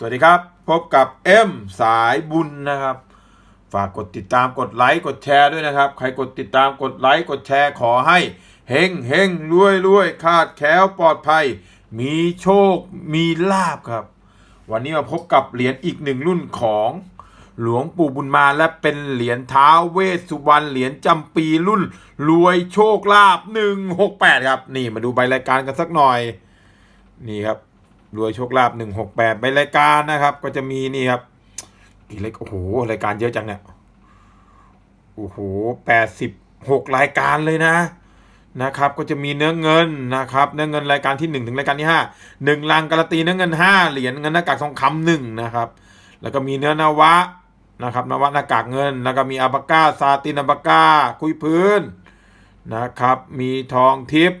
สวัสดีครับ พบกับเอ็มสายบุญนะครับ ฝากกดติดตามกดไลค์กดแชร์ด้วยนะครับ ใครกดติดตามกดไลค์กดแชร์ขอให้เฮงเฮงรวยรวยคาดแคล้วปลอดภัย มีโชคมีลาบครับ วันนี้มาพบกับเหรียญอีกหนึ่งรุ่นของหลวงปู่บุญมาและเป็นเหรียญเท้าเวสสุวรรณเหรียญจำปีรุ่น รวยโชคลาภ168 ครับ นี่มาดูใบรายการกันสักหน่อย นี่ครับ รวยโชคลาภ168ใบรายการนะครับ ก็จะมีนี่ครับกี่เลขโอ้โหรายการเยอะจังเนี่ยโอ้โห86รายการเลยนะนะครับ ก็จะมีเนื้อเงินนะครับ เนื้อเงินรายการที่1ถึงรายการที่5 1ลังการันตีเนื้อเงิน5เหรียญเงินหน้ากากทองคำหนึ่งนะครับ แล้วก็มีเนื้อนวะนะครับนวะหน้ากากเงิน แล้วก็มีอาบาก้าซาตินอาบาก้าคุยพื้นนะครับ มีทองทิพย์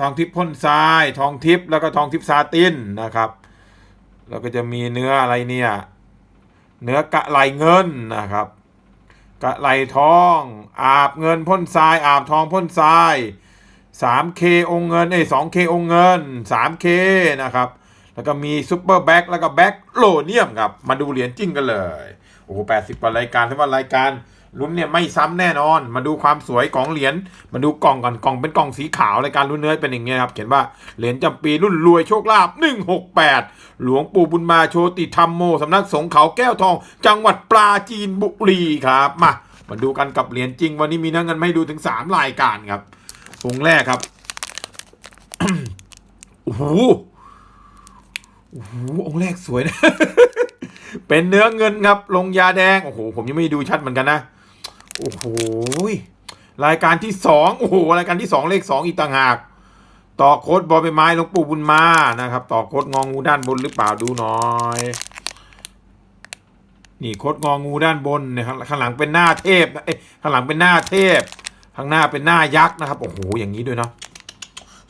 ทองทิพย์พ่นทราย ทองทิพย์แล้วก็ทองทิพย์ซาตินนะครับ แล้วก็จะมีเนื้ออะไรเนี่ย เนื้อกะไหลเงินนะครับ กะไหลทอง อาบเงินพ่นทราย อาบทองพ่นทราย 3K องค์เงินเอ้ 2K องค์เงิน 3K นะครับ แล้วก็มีซุปเปอร์แบ็กแล้วก็แบ็กโลเนียมครับ มาดูเหรียญจริงกันเลย โอ้โหแปดสิบกว่ารายการที่ว่ารายการ ลุ้นเนี่ยไม่ซ้ำแน่นอน มาดูความสวยของเหรียญ มาดูกล่องก่อน กล่องเป็นกล่องสีขาวรายการลุ้นเนื้อเป็นอย่างเงี้ยครับ เขียนว่าเหรียญจำปีรุ่นรวยโชคลาภ168 หลวงปู่บุญมาโชติธรรมโมสำนักสงฆ์เขาแก้วทอง จังหวัดปราจีนบุรีครับ มา มาดูกันกับเหรียญจริง วันนี้มีเนื้อเงินมาให้ดูถึง 3 รายการครับองค์แรกครับโอ้โหโอ้โหองค์แรกสวยนะเป็นเนื้อเงินครับ ลงยาแดง โอ้โห ผมยังไม่ดูชัดเหมือนกันนะ โอ้โหรายการที่สองโอ้โหรายการที่สองเลขสองอีกต่างหาก ต่อโค้ดบอใบไม้หลวงปู่บุญมานะครับ ต่อโค้ดงองูด้านบนหรือเปล่าดูหน่อยนี่โคดงองูด้านบนเนี่ยข้างข้างหลังเป็นหน้าเทพนะเอ้ยข้างหลังเป็นหน้าเทพ ข้างหน้าเป็นหน้ายักษ์นะครับ โอ้โห อย่างนี้ด้วยเนาะ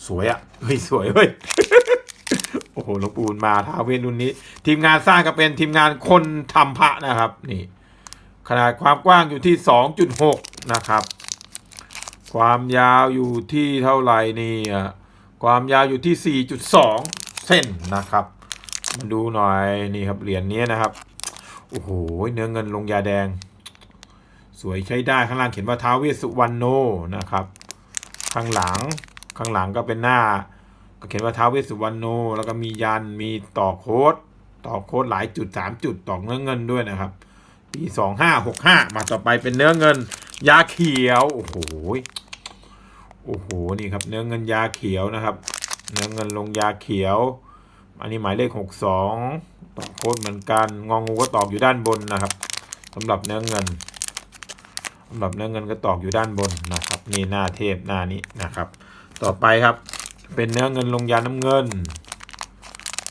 สวยอะเฮ้ยสวยเฮ้ยโอ้โหหลวงปู่บุญมาท้าเวสรุ่นนี้ ทีมงานสร้างก็เป็นทีมงานคนทำพระนะครับ นี่ ขนาดความกว้างอยู่ที่ 2.6 นะครับ ความยาวอยู่ที่เท่าไหร่นี่ความยาวอยู่ที่ 4.2 เส้นนะครับ มาดูหน่อยนี่ครับเหรียญนี้นะครับ โอ้โห เนื้อเงินลงยาแดง สวยใช้ได้ข้างล่างเขียนว่าท้าวเวสุวรรณโนนะครับ ข้างหลังข้างหลังก็เป็นหน้า ก็เขียนว่าท้าวเวสุวรรณโน แล้วก็มียันมีต่อโค้ดต่อโค้ดหลายจุดสามจุดต่อเนื้อเงินด้วยนะครับ ปีสองห้าหกห้ามาต่อไปเป็นเนื้อเงิน ยาเขียว โอ้โหโอ้โหนี่ครับ เนื้อเงินยาเขียวนะครับ เนื้อเงินลงยาเขียว อันนี้หมายเลขหกสองต่อโค้ดเหมือนกันงองูก็ตอกอยู่ด้านบนนะครับสำหรับเนื้อเงินสำหรับเนื้อเงินก็ตอกอยู่ด้านบนนะครับ นี่หน้าเทพหน้านี้นะครับ ต่อไปครับ เป็นเนื้อเงินลงยาน้ำเงิน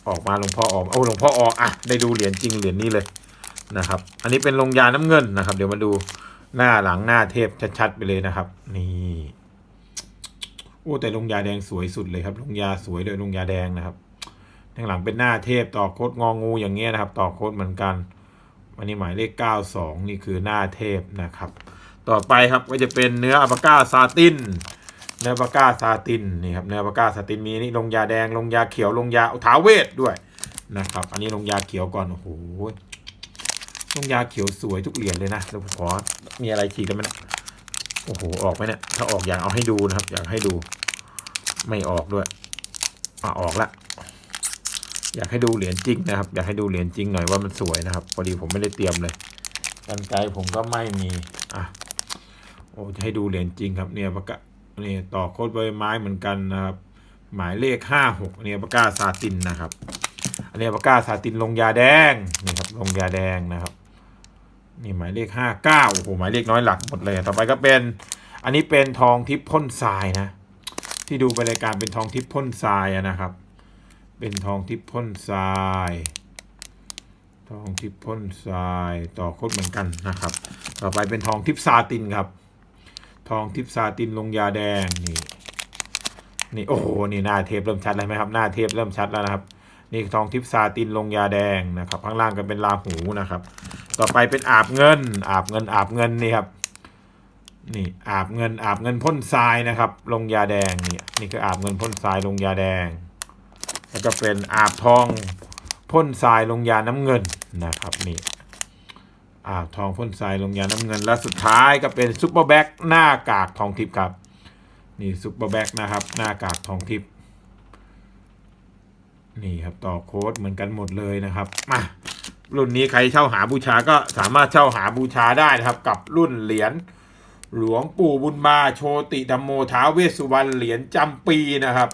ออกมาหลวงพ่อออกโอ้หลวงพ่อออกอะได้ดูเหรียญจริงเหรียญนี้เลย นะครับ อันนี้เป็นลงยาน้ำเงินนะครับ เดี๋ยวมาดูหน้าหลังหน้าเทพชัดๆไปเลยนะครับ นี่โอ้แต่ลงยาแดงสวยสุดเลยครับ ลงยาสวยเลยลงยาแดงนะครับข้างหลังเป็นหน้าเทพต่อโคดงองูอย่างเงี้ยนะครับ ต่อโคดเหมือนกันอันนี้หมายเลข 92 นี่คือหน้าเทพนะครับ ต่อไปครับก็จะเป็นเนื้ออัปาก้าซาตินเนื้อปากกาซาตินนี่ครับเนื้อปากกาซาตินมีนี่ลงยาแดงลงยาเขียวลงยาท้าเวทด้วยนะครับ อันนี้ลงยาเขียวก่อนโอ้โห ลงยาเขียวสวยทุกเหรียญเลยนะแล้วผมขอมีอะไรฉีกกันไหมเนี่ยโอ้โห ออกไหมเนี่ย ถ้าออกอยากเอาให้ดูนะครับ อยากให้ดู ไม่ออกด้วยอะออกละ อยากให้ดูเหรียญจริงนะครับ อยากให้ดูเหรียญจริงหน่อยว่ามันสวยนะครับ พอดีผมไม่ได้เตรียมเลยกันไกผมก็ไม่มีอะโอ้จะให้ดูเหรียญจริงครับ เนี่ยปากกานี่ต่อโค้ดใบไม้เหมือนกันนะครับ หมายเลขห้าหกเนี่ยปากกาซาตินนะครับ อันนี้ปากกาซาตินลงยาแดงนี่ครับลงยาแดงนะครับ นี่หมายเลขห้าเก้าโอ้โหหมายเลขน้อยหลักหมดเลย ต่อไปก็เป็นอันนี้เป็นทองทิพย์พ่นทรายนะ ที่ดูไปรายการเป็นทองทิพย์พ่นทรายนะครับ เป็นทองทิพย์พ่นทราย ทองทิพย์พ่นทรายต่อโคดเหมือนกันนะครับ ต่อไปเป็นทองทิพย์ซาตินครับ ทองทิพย์ซาตินลงยาแดงนี่นี่โอ้โหนี่หน้าเทปเริ่มชัดแล้วไหมครับ หน้าเทปเริ่มชัดแล้วนะครับ นี่ทองทิพซาตินลงยาแดงนะครับข้างล่างก็เป็นลาหูนะครับ ต่อไปเป็นอาบเงิน อาบเงินอาบเงินนี่ครับนี่อาบเงินอาบเงินพ่นทรายนะครับ ลงยาแดงนี่นี่คืออาบเงินพ่นทรายลงยาแดง แล้วก็เป็นอาบทองพ่นทรายลงยาน้ำเงินนะครับนี่อาวทองพ่นทรายลงยาน้ำเงิน และสุดท้ายก็เป็นซุปเปอร์แบ็กหน้ากากทองทิพย์ครับนี่ซุปเปอร์แบ็กนะครับหน้ากากทองทิพย์ นี่ครับต่อโค้ดเหมือนกันหมดเลยนะครับมารุ่นนี้ใครเช่าหาบูชาก็สามารถเช่าหาบูชาได้นะครับ กับรุ่นเหรียญหลวงปู่บุญมาโชติธรรมโมท้าเวสุวรรณเหรียญจำปีนะครับ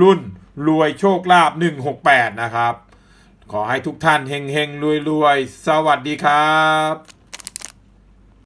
รุ่นรวยโชคลาภ168 นะครับ ขอให้ทุกท่านเฮงเฮงรวยรวยสวัสดีครับ